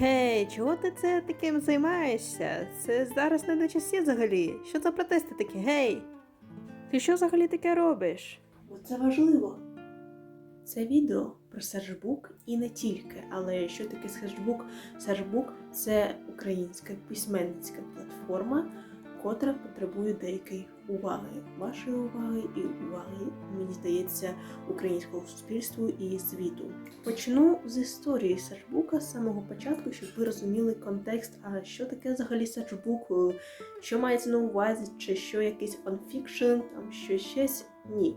Гей, чого ти це таким займаєшся? Це зараз не на часі взагалі. Що за протести такі? Гей? Ти що взагалі таке робиш? Бо це важливо. Це відео про Сержбук і не тільки. Але що таке Сержбук? Сержбук це українська письменницька платформа, котра потребує деякої уваги. Вашої уваги і уваги, мені здається, українського суспільству і світу. Почну з історії Сержбука з самого початку, щоб ви розуміли контекст, а що таке взагалі Сержбук, е, що мається на увазі, чи що якийсь фанфікшн, там що щось. Ні.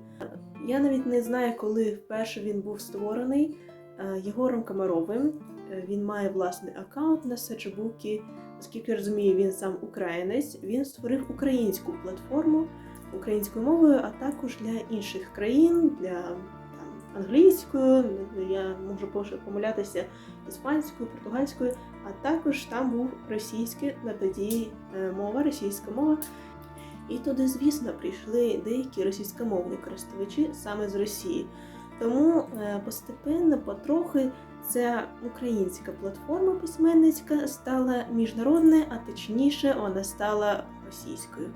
Я навіть не знаю, коли вперше він був створений Е, Єгором Комаровим. Е, Він має власний аккаунт на Сержбукі. Оскільки я розумію, він сам українець. Він створив українську платформу українською мовою, а також для інших країн, для там, англійською, я можу помилятися іспанською, португальською, а також там був російський на тоді е, мова, російська мова. І туди, звісно, прийшли деякі російськомовні користувачі саме з Росії. Тому е, постепенно, потрохи, ця українська платформа письменницька стала міжнародною, а точніше, вона стала російською.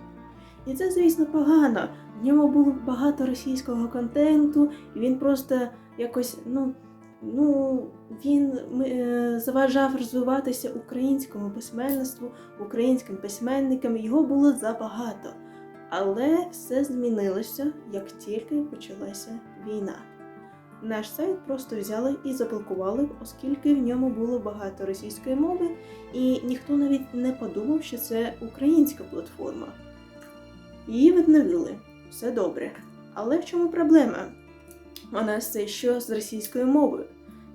І це, звісно, погано. В ньому було багато російського контенту, і він просто якось, ну, ну він е, заважав розвиватися українському письменництву, українським письменникам. Його було забагато. Але все змінилося, як тільки почалася війна. Наш сайт просто взяли і заблокували, оскільки в ньому було багато російської мови, і ніхто навіть не подумав, що це українська платформа. Її відновили, все добре. Але в чому проблема? У нас це що з російською мовою.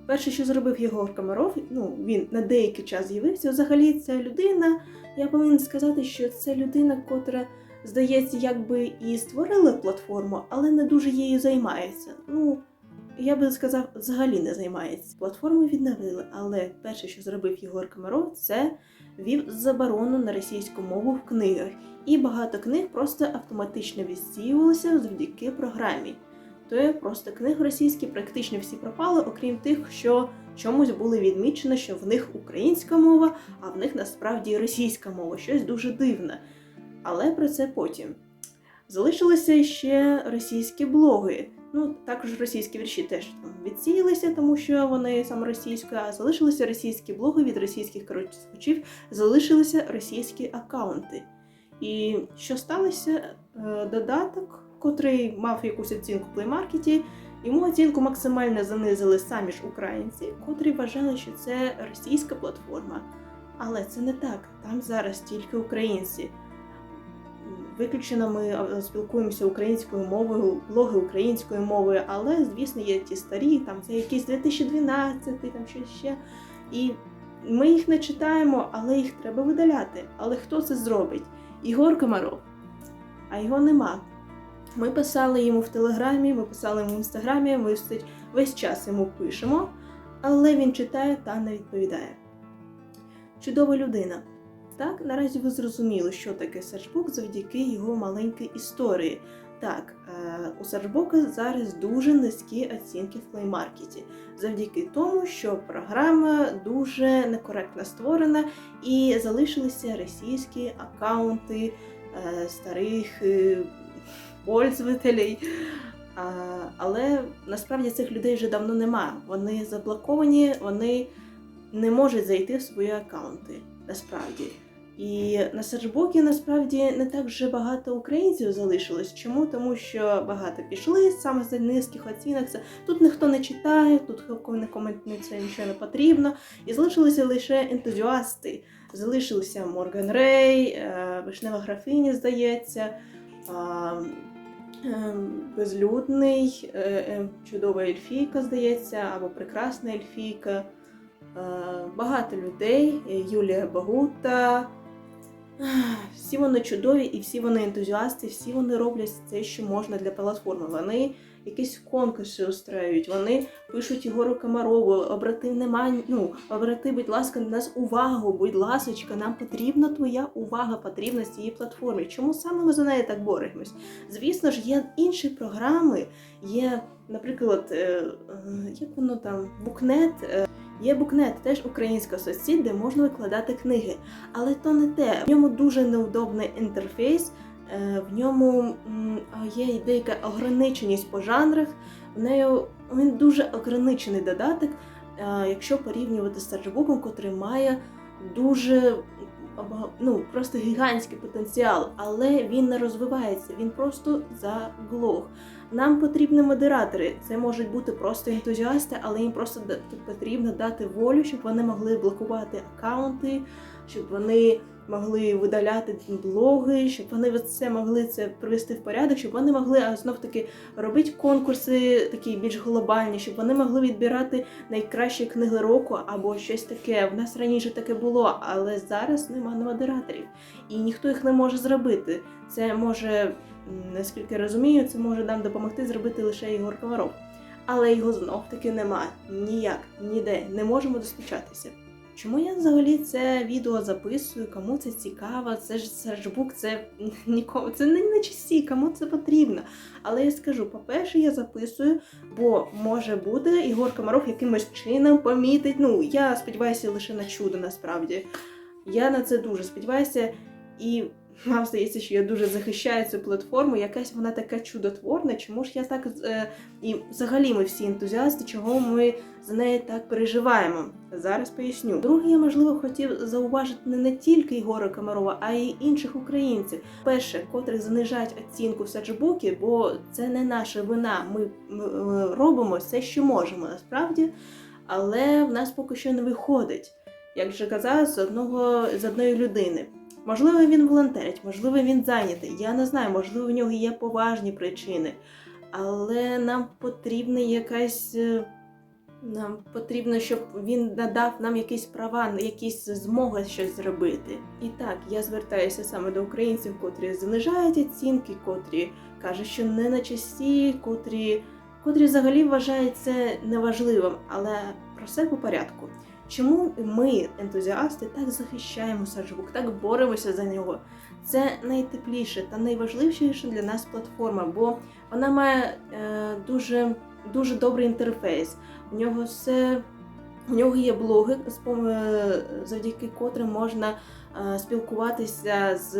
Перше, що зробив Єгор Комаров, ну він на деякий час з'явився. Взагалі, ця людина, я повинен сказати, що це людина, котра, здається, якби і створила платформу, але не дуже її займається. Ну, я би сказав, взагалі не займається. Платформу відновили, але перше, що зробив Єгор Комаров, це ввів заборону на російську мову в книгах, і багато книг просто автоматично відсіювалися завдяки програмі. То є просто книги російські практично всі пропали, окрім тих, що чомусь були відмічено, що в них українська мова, а в них насправді російська мова, щось дуже дивне. Але про це потім. Залишилися ще російські блоги. Ну, також російські вірші теж там відсіялися, тому що вони саме російською, а залишилися російські блоги від російських користувачів, залишилися російські аккаунти. І що сталося? Е, Додаток, котрий мав якусь оцінку в плеймаркеті, йому оцінку максимально занизили самі ж українці, котрі вважали, що це російська платформа. Але це не так. Там зараз тільки українці. Виключено ми е, спілкуємося українською мовою, блоги українською мовою, але, звісно, є ті старі, там це якийсь 2012, там щось ще. І ми їх не читаємо, але їх треба видаляти. Але хто це зробить? Ігор Комаров. А його нема. Ми писали йому в Телеграмі, ми писали йому в інстаграмі, ми весь час йому пишемо, але він читає та не відповідає. Чудова людина. Так, наразі ви зрозуміли, що таке Сержбук завдяки його маленькій історії. Так, е, у Сержбука зараз дуже низькі оцінки в плеймаркеті, завдяки тому, що програма дуже некоректно створена і залишилися російські аккаунти е, старих е, пользователей. Але насправді цих людей вже давно нема. Вони заблоковані, вони не можуть зайти в свої аккаунти. Насправді. І на Сержбокі насправді не так вже багато українців залишилось. Чому? Тому що багато пішли саме за низьких оцінок. Тут ніхто не читає, тут нікому це нічого не потрібно. І залишилися лише ентузіасти. Залишилися Морган Рей, е, Вишнева графиня, здається, е, Безлюдний, е, е, чудова ельфійка, здається, або прекрасна ельфійка. Е, Багато людей, Юлія Багута. Всі вони чудові і всі вони ентузіасти, всі вони роблять те, що можна для платформи. Вони якісь конкурси устраюють. Вони пишуть Ігору Комарову, обрати нема, ну, обрати, будь ласка, на нас увагу, будь ласочка, нам потрібна твоя увага, потрібна з цієї платформи. Чому саме ми за неї так боремось? Звісно ж, є інші програми, є, наприклад, е, е, як воно там, букнет. е, Є букнет, теж українська соцсеть, де можна викладати книги. Але то не те. В ньому дуже неудобний інтерфейс, в ньому є деяка ограниченість по жанрах. В нею він дуже ограничений додаток, е, якщо порівнювати з серджбуком, котрий має дуже ну, просто гігантський потенціал, але він не розвивається, він просто заглох. Нам потрібні модератори. Це можуть бути просто ентузіасти, але їм просто потрібно дати волю, щоб вони могли блокувати аккаунти, щоб вони могли видаляти блоги, щоб вони це могли це привести в порядок, щоб вони могли знов таки робити конкурси такі більш глобальні, щоб вони могли відбирати найкращі книги року або щось таке. В нас раніше таке було, але зараз немає модераторів, і ніхто їх не може зробити. Це може, наскільки розумію, це може нам допомогти зробити лише Ігор Комаров. Але його знов таки немає. Ніяк, ніде, не можемо достучатися. Чому я взагалі це відео записую? Кому це цікаво? Це ж серджбук, це нікому, це не на часі, кому це потрібно. Але я скажу, по-перше, я записую, бо може бути Ігор Комаров якимось чином помітить. Ну, я сподіваюся лише на чудо насправді. Я на це дуже сподіваюся, і вам здається, що я дуже захищаю цю платформу. Якась вона така чудотворна. Чому ж я так е, і взагалі ми всі ентузіасти, чого ми за неї так переживаємо? Зараз поясню. Друге, я можливо хотів зауважити не, не тільки Ігора Комарова, а й інших українців. Перше, котрі занижають оцінку в саджбуки, бо це не наша вина. Ми, робимо все, що можемо насправді, але в нас поки що не виходить. Як вже казав, з одного з одної людини. Можливо, він волонтерить, можливо, він зайнятий. Я не знаю, можливо, в нього є поважні причини. Але нам потрібна якась. е, Нам потрібно, щоб він надав нам якісь права, якісь змоги щось зробити. І так, я звертаюся саме до українців, котрі занижають оцінки, котрі кажуть, що не на часі, котрі, котрі взагалі вважають це неважливим, але про все по порядку. Чому ми, ентузіасти, так захищаємо саджбук, так боремося за нього? Це найтепліше та найважливіша для нас платформа, бо вона має е, дуже, дуже добрий інтерфейс. У нього все. У нього є блоги, е, завдяки котрим можна е, спілкуватися з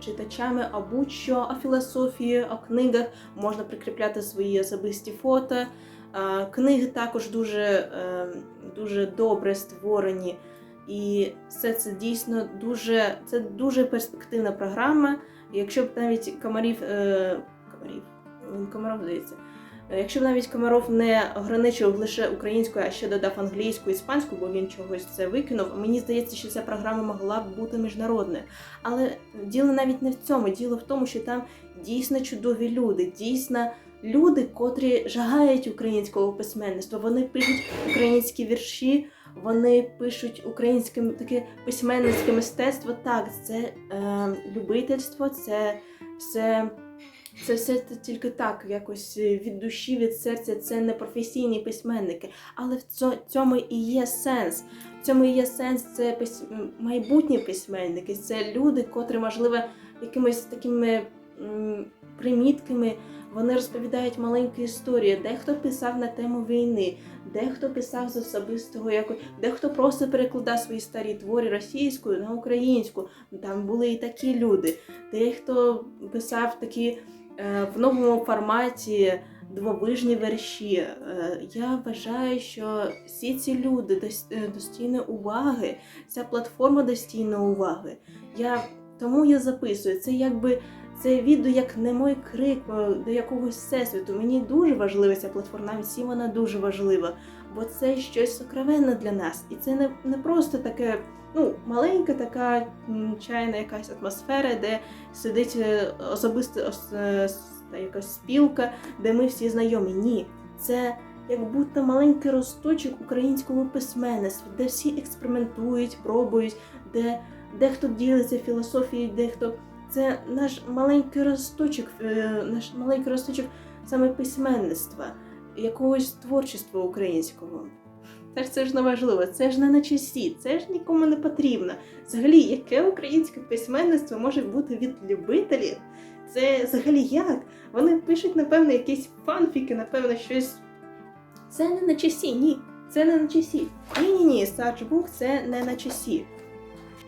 читачами о будь-що, о філософії, о книгах, можна прикріпляти свої особисті фото. Книги також дуже, е, дуже добре створені. І все це дійсно дуже, це дуже перспективна програма. Якщо б навіть комарів, е, комарів, комаров здається. Якщо б навіть Комаров не ограничив лише українською, а ще додав англійську, іспанську, бо він чогось це викинув, мені здається, що ця програма могла б бути міжнародною. Але діло навіть не в цьому. Діло в тому, що там дійсно чудові люди, дійсно люди, котрі жагають українського письменництва. Вони пишуть українські вірші, вони пишуть українське таке письменницьке мистецтво. Так, це е, любительство, це все. Це все т- тільки так, якось е, від душі, від серця. Це не професійні письменники. Але в цьому і є сенс. В цьому і є сенс. Це пис... майбутні письменники. Це люди, котрі, можливо, якимись такими примітками вони розповідають маленькі історії. Дехто писав на тему війни, дехто писав з особистого якось, дехто просто перекладав свої старі твори російською на українську. Там були і такі люди. Дехто писав такі е, в новому форматі двовижні верші. Е, Я вважаю, що всі ці люди е, достійні уваги, ця платформа достійна уваги. Я тому я записую. Це якби це відео як не мой крик е, до якогось всесвіту. Мені дуже важлива ця платформа, нам всім вона дуже важлива, бо це щось сокровенне для нас. І це не, не просто таке, ну, маленька така чайна якась атмосфера, де сидить е, особиста ос- е, та якась спілка, де ми всі знайомі. Ні, це як будто маленький росточок українського письменництва, де всі експериментують, пробують, де дехто ділиться філософією, дехто це наш маленький росточок, е, наш маленький росточок саме письменництва, якогось творчества українського. Це ж це ж не важливо, це ж не на часі, це ж нікому не потрібно. Взагалі, яке українське письменництво може бути від любителів? Це взагалі як? Вони пишуть, напевно, якісь фанфіки, напевно, щось. Це не на часі, ні. Це не на часі. Ні, ні, Саджбук це не на часі.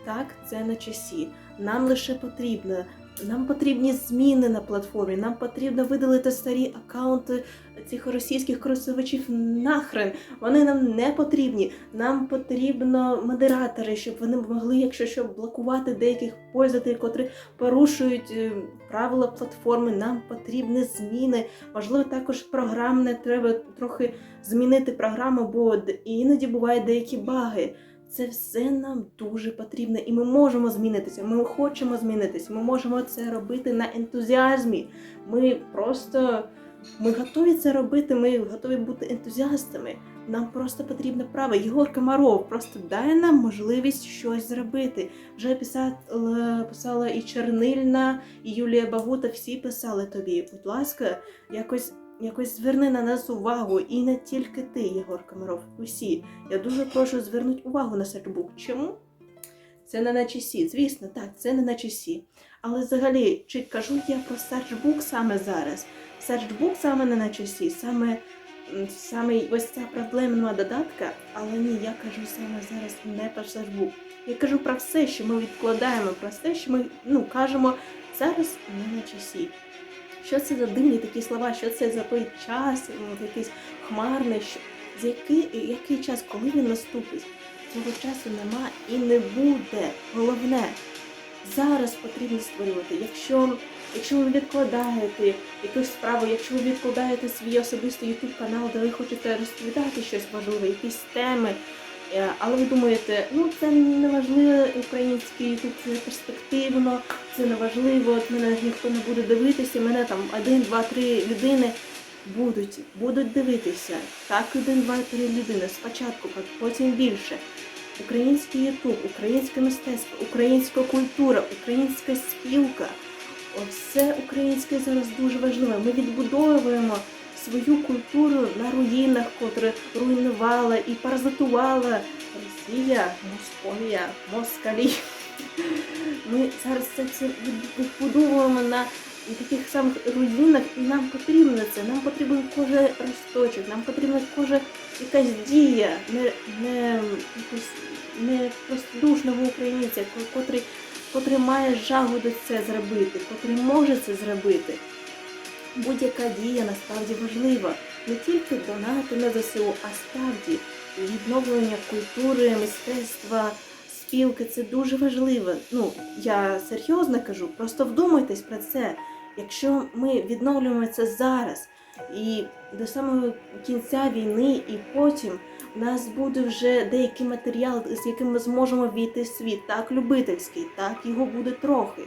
Так, це на часі. Нам лише потрібно. Нам потрібні зміни на платформі. Нам потрібно видалити старі акаунти цих російських користувачів нахрен. Вони нам не потрібні. Нам потрібно модератори, щоб вони могли, якщо що, блокувати деяких пользователів, котрі порушують е, правила платформи. Нам потрібні зміни. Можливо, також програмне треба трохи змінити програму, бо іноді бувають деякі баги. Це все нам дуже потрібно, і ми можемо змінитися. Ми хочемо змінитися. Ми можемо це робити на ентузіазмі. Ми просто ми готові це робити. Ми готові бути ентузіастами. Нам просто потрібно право. Єгор Комаров просто дай нам можливість щось зробити. Вже писала, писала і Чернильна, і Юлія Багута. Всі писали тобі. Будь ласка, якось. Якось зверни на нас увагу, і не тільки ти, Єгор Комаров, усі. Я дуже прошу звернути увагу на Сержбук. Чому? Це не на часі. Звісно, так, це не на часі. Але взагалі, чи кажу я про Сержбук саме зараз? Сержбук саме не на часі, саме, саме ось ця проблемна додатка, але ні, я кажу саме зараз не про Сержбук. Я кажу про все, що ми відкладаємо, про все, що ми ну, кажемо зараз не на часі. Що це за дивні такі слова? Що це за той час, якийсь хмарний? Що... З який, який час, коли він наступить? Цього часу нема і не буде. Головне, зараз потрібно створювати. Якщо, якщо ви відкладаєте якусь справу, якщо ви відкладаєте свій особистий YouTube канал, де ви хочете розповідати щось важливе, якісь теми. Е, Але ви думаєте, ну це не важливо, український YouTube, це перспективно, це не важливо, от мене ніхто не буде дивитися, мене там один, два, три людини будуть, будуть дивитися. Так, один, два, три людини спочатку, потім більше. Український Ютуб, українське мистецтво, українська культура, українська спілка. Оце українське зараз дуже важливо. Ми відбудовуємо свою культуру на руїнах, котре руйнувала і паразитувала Росія, Московія, Москалі. Ми зараз це все відбудовуємо на таких самих руїнах, і нам потрібно це. Нам потрібен кожен росточок, нам потрібна кожна якась дія, не, не, не простодушного українця, котрий, котрий має жагу до це зробити, котрий може це зробити. Будь-яка дія насправді важлива. Не тільки донати на ЗСУ, а справді відновлення культури, мистецтва, спілки це дуже важливо. Ну, я серйозно кажу, просто вдумайтесь про це. Якщо ми відновлюємо це зараз і до самого кінця війни, і потім у нас буде вже деякий матеріал, з яким ми зможемо війти в світ, так любительський, так його буде трохи.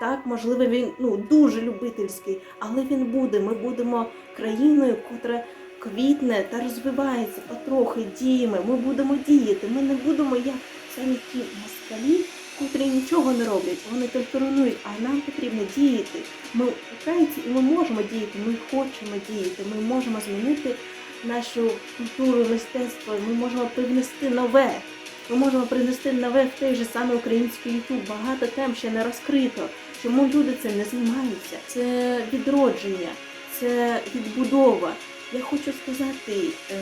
Так, можливо, він ну дуже любительський, але він буде. Ми будемо країною, котра квітне та розвивається потрохи діями. Ми будемо діяти. Ми не будемо як самі ті москалі, котрі нічого не роблять. Вони тільки а нам потрібно діяти. Ми українці, і ми можемо діяти. Ми хочемо діяти. Ми можемо змінити нашу культуру, мистецтво. Ми можемо привнести нове. Ми можемо принести нове в той же самий український Ютуб. Багато тем ще не розкрито. Чому люди цим не займаються? Це відродження, це відбудова. Я хочу сказати, е,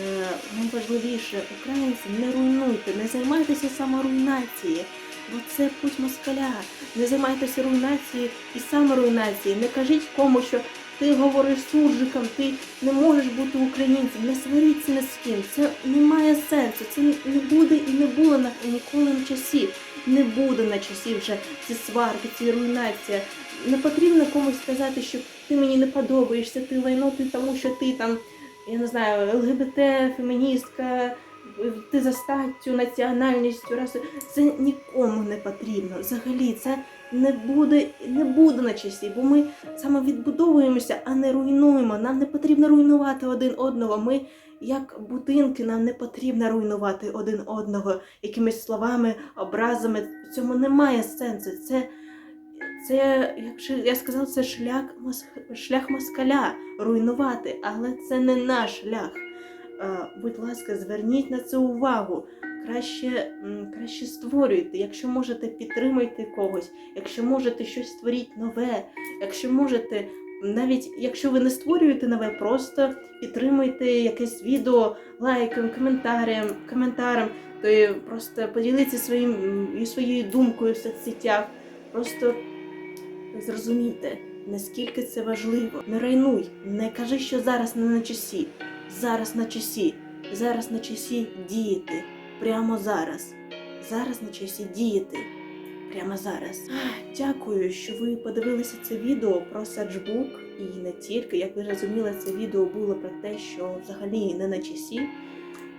найважливіше, українці, не руйнуйте, не займайтеся саморуйнацією, бо це путь москаля. Не займайтеся руйнацією і саморуйнацією. Не кажіть кому, що ти говориш суржиком, ти не можеш бути українцем, не сваріться ні з ким. Це не має сенсу. Це не буде і не було на ніколи на часі. Не буде на часі вже ці сварки, ці руйнація. Не потрібно комусь сказати, що ти мені не подобаєшся, ти лайно, ти тому, що ти там, я не знаю, ЛГБТ, феміністка, ти за статтю, національністю, расою. Це нікому не потрібно. Взагалі, це не буде, не буде на часі, бо ми саме відбудовуємося, а не руйнуємо. Нам не потрібно руйнувати один одного. Ми, як будинки, нам не потрібно руйнувати один одного якимись словами, образами. В цьому немає сенсу. Це Це, якщо я сказав, це шлях, шлях москаля руйнувати, але це не наш шлях. Е, Будь ласка, зверніть на це увагу. Краще, краще створюйте. Якщо можете, підтримуйте когось. Якщо можете щось створіть нове. Якщо можете, навіть якщо ви не створюєте нове, просто підтримуйте якесь відео лайком, коментарем, коментарем, то просто поділіться своїм і своєю думкою в соцсетях. Просто зрозумійте, наскільки це важливо. Не райнуй, не кажи, що зараз не на часі. Зараз на часі. Зараз на часі діяти. Прямо зараз. Зараз на часі діяти. Прямо зараз. Дякую, що ви подивилися це відео про саджбук і не тільки. Як ви розуміли, це відео було про те, що взагалі не на часі.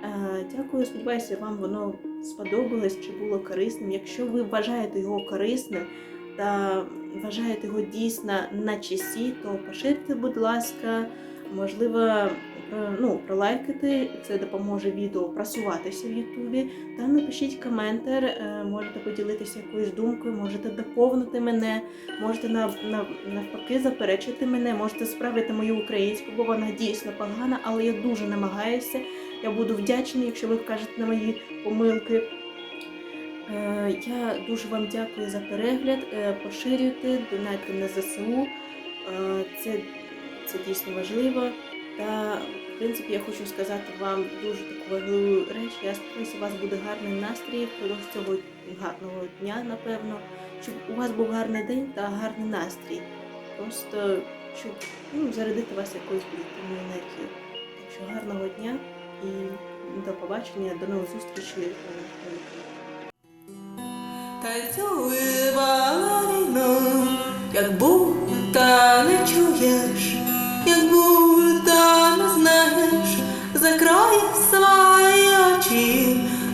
Е, Дякую, сподіваюся, вам воно сподобалось чи було корисним. Якщо ви вважаєте його корисним та вважаєте його дійсно на часі, то поширте, будь ласка, можливо, ну, пролайкати, це допоможе відео просуватися в Ютубі. Та напишіть коментар, е, можете поділитися якоюсь думкою, можете доповнити мене, можете нав- нав- навпаки заперечити мене, можете справити мою українську, бо вона дійсно погана, але я дуже намагаюся. Я буду вдячна, якщо ви вкажете на мої помилки. Е, Я дуже вам дякую за перегляд. Е, Поширюйте, донайте на ЗСУ. Е, Це, це дійсно важливо. Та, в принципі, я хочу сказати вам дуже таку важливу реч. Я сподіваюся, у вас буде гарний настрій впродовж цього гарного дня, напевно, щоб у вас був гарний день та гарний настрій. Просто щоб ну, зарядити вас якоюсь позитивною енергією. Так що гарного дня і до побачення, до нових зустрічей. Танцює балеріно, як будто не чуєш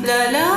la la